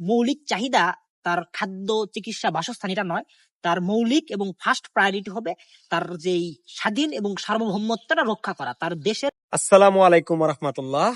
মৌলিক চাহিদা তার খাদ্য, চিকিৎসা, বাসস্থান এটা নয়। তার মৌলিক এবং ফার্স্ট প্রায়োরিটি হবে তার যেই স্বাধীন এবং সার্বভৌমত্বটা রক্ষা করা, তার দেশের আসসালামু আলাইকুম রহমতুল্লাহ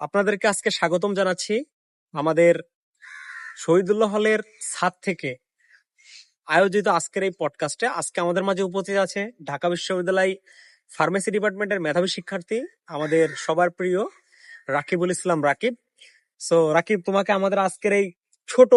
আপনাদেরকে আজকে স্বাগতম জানাচ্ছি আমাদের শহীদুল্লাহ হলের ছাদ থেকে আয়োজিত আজকের এই পডকাস্টে আজকে আমাদের মাঝে উপস্থিত আছে ঢাকা বিশ্ববিদ্যালয় ফার্মেসি ডিপার্টমেন্টের মেধাবী শিক্ষার্থী, আমাদের সবার প্রিয় রাকিবুল ইসলাম রাকিব। সো রাকিব, তোমাকে আমাদের আজকের এই ছোট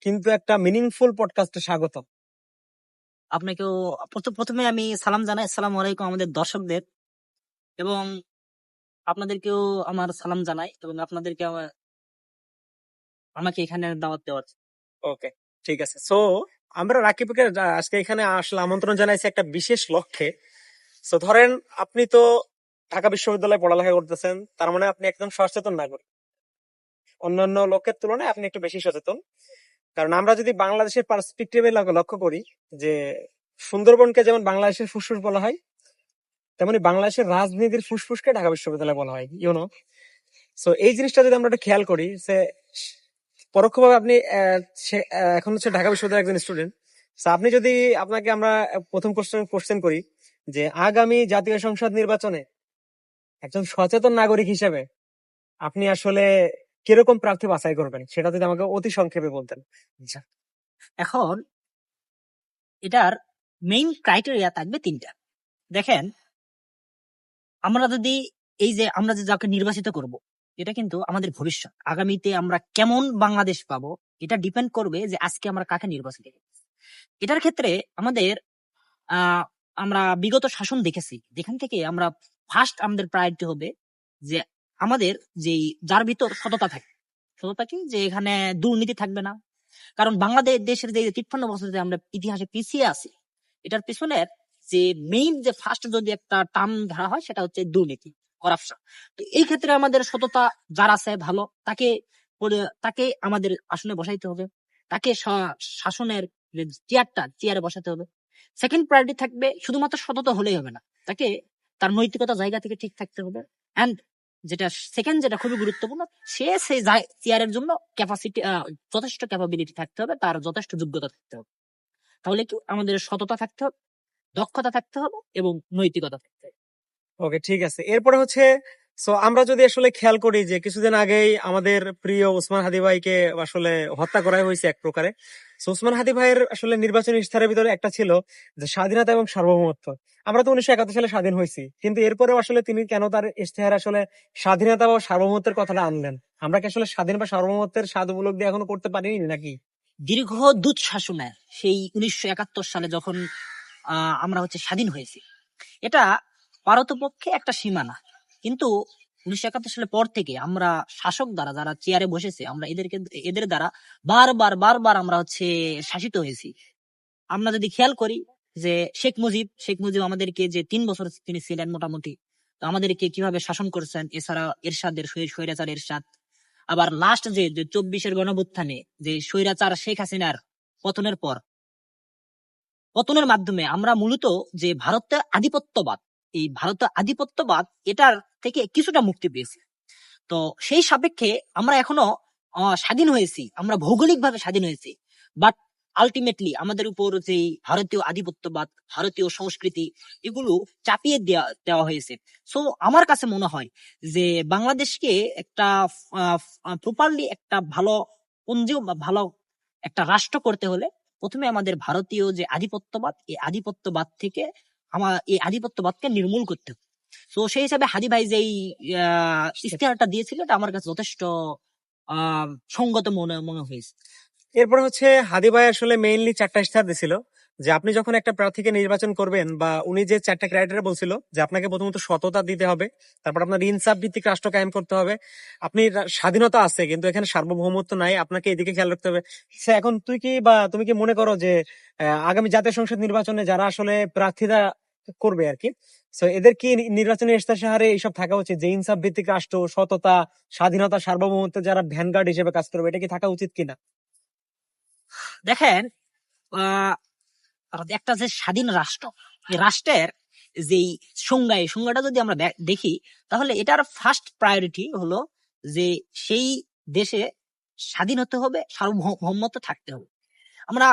কিন্তু একটা মিনিংফুল পডকাস্টে স্বাগত আপনাকেও প্রথ- প্রথমে আমি সালাম জানাই। সালাম আলাইকুম আমাদের দর্শকদের। এবং আপনাদেরকেও আমার সালাম জানাই। এবং আপনাদেরকে আমাকে এখানে দাওয়াত দেওয়ার ওকে ঠিক আছে। সো আমরা রাকিবকে আজকে এখানে আসলে আমন্ত্রণ জানাইছি একটা বিশেষ লক্ষ্যে। সো ধরেন আপনি তো ঢাকা বিশ্ববিদ্যালয়ে পড়ালেখা করতেছেন। তার মানে আপনি একদম সচেতন নাগরিক। অন্যান্য লোকের তুলনায় আপনি একটু বেশি সচেতন। কারণ আমরা যদি বাংলাদেশের পার্সপেক্টিভে লক্ষ্য করি যে সুন্দরবনকে যেমন বাংলাদেশের ফুসফুস বলা হয়, তেমনি বাংলাদেশের রাজনীতির ফুসফুসকে ঢাকা বিশ্ববিদ্যালয় বলা হয় ইউনো সো এই জিনিসটা যদি আমরা একটু খেয়াল করি সে পরোক্ষভাবে আপনি এখন হচ্ছে ঢাকা বিশ্ববিদ্যালয়ের একজন স্টুডেন্ট আপনি যদি আপনাকে আমরা প্রথম কোশ্চেন কোশ্চেন করি যে আগামী জাতীয় সংসদ নির্বাচনে একজন সচেতন নাগরিক হিসেবে আপনি আসলে কীরকম প্রার্থী বাছাই করবেন? সেটা যদি আমাকে অতি সংক্ষেপে বলতেন। এখন এটার মেইন ক্রাইটেরিয়া থাকবে তিনটা। দেখেন, আমরা যদি এই যে আমরা যে যাকে নির্বাচিত করব, এটা কিন্তু আমাদের ভবিষ্যৎ। আগামীতে আমরা কেমন বাংলাদেশ পাবো, এটা ডিপেন্ড করবে যে আজকে আমরা কাকে নির্বাচিত এটার ক্ষেত্রে আমাদের আমরা বিগত শাসন দেখেছি। যেখান থেকে আমরা ফার্স্ট আমাদের প্রায়োরিটি হবে যে আমাদের যেই, যার ভিতর সততা থাকে। সততা কি? যে এখানে দুর্নীতি থাকবে না। কারণ বাংলাদেশ দেশের যে তিপ্পান্ন বছর যে আমরা ইতিহাসে পিছিয়ে আছি, এটার পিছনের যে মেইন যে ফার্স্ট যদি একটা টার্ম ধরা হয়, সেটা হচ্ছে দুর্নীতি করাপশন তো এই ক্ষেত্রে আমাদের সততা যার আছে ভালো, তাকে তাকে আমাদের আসনে বসাইতে হবে। তাকে শাসনের চেয়ারটা, চেয়ারে বসাতে হবে। সেকেন্ড প্রায়োরিটি থাকবে, শুধুমাত্র সততা হলেই হবে না। তাকে তার নৈতিকতা জায়গা থেকে ঠিক থাকতে হবে। অ্যান্ড যেটা সেকেন্ড যেটা খুবই গুরুত্বপূর্ণ, সে সেই চেয়ারের জন্য ক্যাপাসিটি যথেষ্ট ক্যাপাবিলিটি থাকতে হবে, তার যথেষ্ট যোগ্যতা থাকতে হবে। তাহলে কি আমাদের সততা থাকতে হবে, দক্ষতা থাকতে হবে এবং নৈতিকতা থাকতে হবে। ওকে ঠিক আছে। এরপরে হচ্ছে সো আমরা যদি আসলে খেয়াল করি যে কিছুদিন আগেই আমাদের প্রিয় ওসমান হাদি ভাইকে আসলে হত্যা করা হয়েছে এক প্রকারে। সো ওসমান হাদি ভাইয়ের আসলে নির্বাচনী ইশতেহারের ভিতরে একটা ছিল যে স্বাধীনতা এবং সার্বভৌমত্ব। আমরা তো উনিশশো একাত্তর সালে স্বাধীন হয়েছি, কিন্তু এরপরেও আসলে তিনি কেন তার ইশতেহারে আসলে স্বাধীনতা বা সার্বভৌমত্বের কথাটা আনলেন? আমরা কি আসলে স্বাধীন বা সার্বভৌমত্বের স্বাদ উপলব্ধি এখনও করতে পারিনি নাকি? দীর্ঘ দুধ শাসনের সেই উনিশশো একাত্তর সালে যখন আমরা হচ্ছে স্বাধীন হয়েছি, এটা পারতপক্ষে একটা সীমানা। কিন্তু উনিশশো একাত্তর সালের পর থেকে আমরা শাসক দ্বারা যারা চেয়ারে বসেছে, আমরা এদেরকে, এদের দ্বারা বারবার বারবার আমরা হচ্ছে শাসিত হয়েছি। আমরা যদি খেয়াল করি যে শেখ মুজিব শেখ মুজিব আমাদেরকে যে তিন বছর তিনি ছিলেন মোটামুটি, তো আমাদেরকে কীভাবে শাসন করেছেন, এছাড়া এরশাদের স্বৈ- স্বৈরাচার এরশাদ। আবার লাস্ট যে চব্বিশের গণভুত্থানে যে স্বৈরাচার শেখ হাসিনার পতনের পর, পতনের মাধ্যমে আমরা মূলত যে ভারতের আধিপত্যবাদ এই ভারতের আধিপত্যবাদ এটার থেকে কিছুটা মুক্তি পেয়েছি। তো সেই সাপেক্ষে আমরা এখনও স্বাধীন হয়েছি। আমরা ভৌগোলিকভাবে স্বাধীন হয়েছি। বাট আলটিমেটলি আমাদের উপর যে ভারতীয় আধিপত্যবাদ, ভারতীয় সংস্কৃতি, এগুলো চাপিয়ে দেওয়া দেওয়া হয়েছে। সো আমার কাছে মনে হয় যে বাংলাদেশকে একটা প্রপারলি একটা ভালো পঞ্জি বা ভালো একটা রাষ্ট্র করতে হলে প্রথমে আমাদের ভারতীয় যে আধিপত্যবাদ, এই আধিপত্যবাদ থেকে আমার এই আধিপত্যবাদকে নির্মূল করতে হবে। তো সেই হিসাবে হাদি ভাই যেই ইস্তেহারটা ইশতেহারটা দিয়েছিল এটা আমার কাছে যথেষ্ট সঙ্গত মনে মনে হয়েছে। এরপরে হচ্ছে হাদি ভাই আসলে মেইনলি চারটা ইশতেহার দিছিল যে আপনি যখন একটা প্রার্থীকে নির্বাচন করবেন বা উনি যে চারটা ক্রাইটেরিয়া বলছিল যে আপনাকে প্রথমত সততা দিতে হবে, তারপর আপনার ইনসাফ ভিত্তিক রাষ্ট্র কায়েম করতে হবে। আপনি স্বাধীনতা আছে, কিন্তু এখানে সার্বভৌমত্ব নাই, আপনাকে এদিকে খেয়াল রাখতে হবে। এখন তুই কি বা তুমি কি মনে করো যে আগামী জাতীয় সংসদ নির্বাচনে যারা আসলে প্রার্থীরা করবে আর কি এদের কি নির্বাচনী ইশতেহারে এইসব থাকা উচিত? যে ইনসাফ ভিত্তিক রাষ্ট্র, সততা, স্বাধীনতা, সার্বভৌমত্ব যারা ভ্যানগার্ড হিসেবে কাজ করবে, এটা কি থাকা উচিত কিনা? দেখেন আহ, একটা যে স্বাধীন রাষ্ট্র রাষ্ট্রের যেই সংজ্ঞা এই সংজ্ঞাটা যদি আমরা দেখি তাহলে এটার ফার্স্ট প্রায়োরিটি হলো যে সেই দেশে স্বাধীন হতে হবে সার্বভৌমত্ব থাকতে হবে। আমরা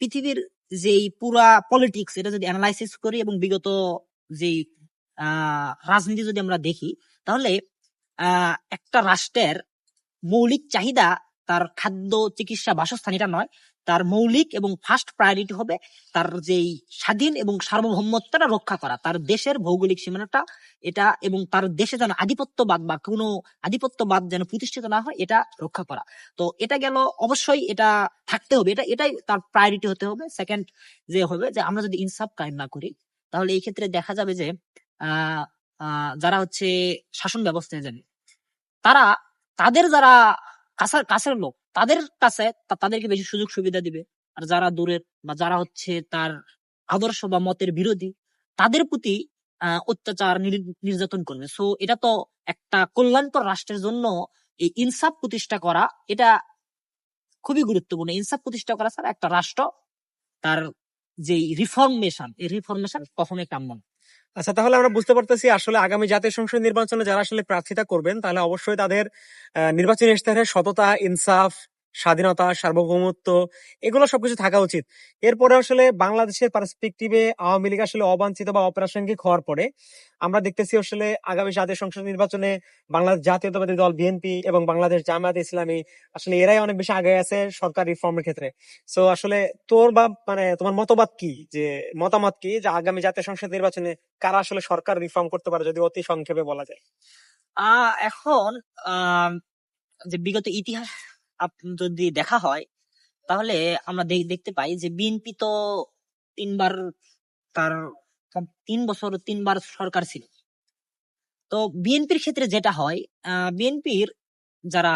পৃথিবীর যেই পুরা পলিটিক্স এটা যদি অ্যানালাইসিস করি এবং বিগত যেই আহ রাজনীতি যদি আমরা দেখি তাহলে একটা রাষ্ট্রের মৌলিক চাহিদা তার খাদ্য চিকিৎসা বাসস্থান এটা নয় তার মৌলিক এবং ফার্স্ট প্রায়োরিটি হবে তার যেই স্বাধীন এবং সার্বভৌমত্বটা রক্ষা করা। তার দেশের ভৌগোলিক সীমানাটা, এটা এবং তার দেশে যেন আধিপত্যবাদ বা কোনো আধিপত্যবাদ যেন প্রতিষ্ঠিত না হয়, এটা রক্ষা করা। তো এটা গেল, অবশ্যই এটা থাকতে হবে। এটা, এটাই তার প্রায়োরিটি হতে হবে। সেকেন্ড যে হবে যে আমরা যদি ইনসাফ কায়েম না করি, তাহলে এই ক্ষেত্রে দেখা যাবে যে যারা হচ্ছে শাসন ব্যবস্থায় যাবে, তারা, তাদের যারা কাছের কাছের লোক তাদের কাছে তাদেরকে বেশি সুযোগ সুবিধা দিবে। আর যারা দূরের বা যারা হচ্ছে তার আদর্শ বা মতের বিরোধী, তাদের প্রতি অত্যাচার নির- নির্যাতন করবে। সো এটা তো একটা কল্যাণকর রাষ্ট্রের জন্য এই ইনসাফ প্রতিষ্ঠা করা, এটা খুবই গুরুত্বপূর্ণ। ইনসাফ প্রতিষ্ঠা করা ছাড়া একটা রাষ্ট্র তার যে রিফর্মেশন এই রিফর্মেশন কখনোই কাম্য না। আচ্ছা তাহলে আমরা বুঝতে পারতেছি আসলে আগামী জাতীয় সংসদ নির্বাচনে যারা আসলে প্রার্থিতা করবেন, তাহলে অবশ্যই তাদের নির্বাচনী ইশতেহারে সততা, ইনসাফ স্বাধীনতা, সার্বভৌমত্ব, এগুলো সবকিছু থাকা উচিত। এরপরে আসলে বাংলাদেশের পার্সপেক্টিভে আওয়ামী লীগ আসলে অবাঞ্ছিত বা অপ্রাসঙ্গিক হওয়ার পরে আমরা দেখতেছি আসলে আগামী জাতীয় সংসদ নির্বাচনে বাংলাদেশ জাতীয়তাবাদী দল, বিএনপি এবং বাংলাদেশ জামায়াত ইসলামী আসলে এরাই অনেক বেশি আগে আছে সরকার রিফর্মের ক্ষেত্রে। সো আসলে তোর বা মানে তোমার মতবাদ কি? যে, মতামত কি? যে, আগামী জাতীয় সংসদ নির্বাচনে কারা আসলে সরকার রিফর্ম করতে পারে যদি অতি সংক্ষেপে বলা যায়? আহ, এখন, আহ, যে বিগত ইতিহাস যদি দেখা হয়, তাহলে আমরা দেখ- দেখতে পাই যে বিএনপি তো তিনবার তার তিন বছর তিনবার সরকার ছিল। তো বিএনপির ক্ষেত্রে যেটা হয় বিএনপির যারা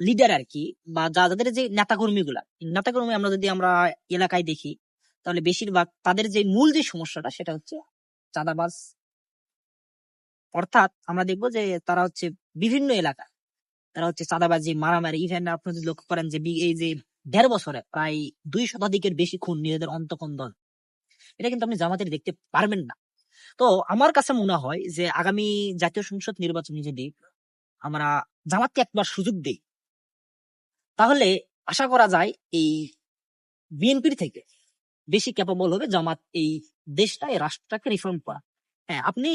লিডার আর কি বা যাদের যে নেতাকর্মী গুলা নেতাকর্মী আমরা যদি আমরা এলাকায় দেখি, তাহলে বেশিরভাগ তাদের যে মূল যে সমস্যাটা, সেটা হচ্ছে চাঁদাবাজ। অর্থাৎ আমরা দেখব যে তারা হচ্ছে বিভিন্ন এলাকা। তারা হচ্ছে চাঁদাবাজি, মারামারি ইভেন আপনি যদি লক্ষ্য করেন যে এই যে দেড় বছরে প্রায় দুই শতাধিকের বেশি খুন নিজেদের অন্তকন্দল এটা কিন্তু আপনি জামাতের দেখতে পারবেন না। তো আমার কাছে মনে হয় যে আগামী জাতীয় সংসদ নির্বাচনে যদি আমরা জামাতকে একবার সুযোগ দেই, তাহলে আশা করা যায় এই বিএনপির থেকে বেশি ক্যাপাবল হবে জামাত এই দেশটা এই রাষ্ট্রটাকে রিফর্ম করা। হ্যাঁ আপনি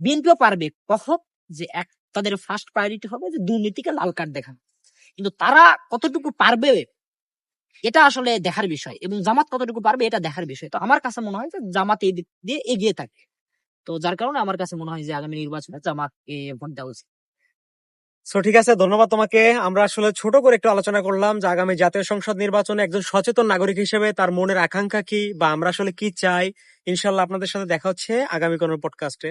বিএনপিও পারবে। কখন যে এক তাদের ফার্স্ট প্রায়োরিটি হবে যে দুর্নীতিকে লাল কার্ড দেখানো কিন্তু তারা কতটুকু পারবে, এটা আসলে দেখার বিষয়। এবং জামাত কতটুকু পারবে, এটা দেখার বিষয়। তো আমার কাছে মনে হয় যে জামাত এই দিক দিয়ে এগিয়ে থাকে। তো যার কারণে আমার কাছে মনে হয় যে আগামী নির্বাচনে জামাত ভোট দেওয়া উচিত। ঠিক আছে, ধন্যবাদ তোমাকে। আমরা আসলে ছোট করে একটু আলোচনা করলাম যে আগামী জাতীয় সংসদ নির্বাচনে একজন সচেতন নাগরিক হিসেবে তার মনের আকাঙ্ক্ষা কি, বা আমরা আসলে কি চাই। ইনশাল্লাহ আপনাদের সাথে দেখা হচ্ছে আগামী কোনো পডকাস্টে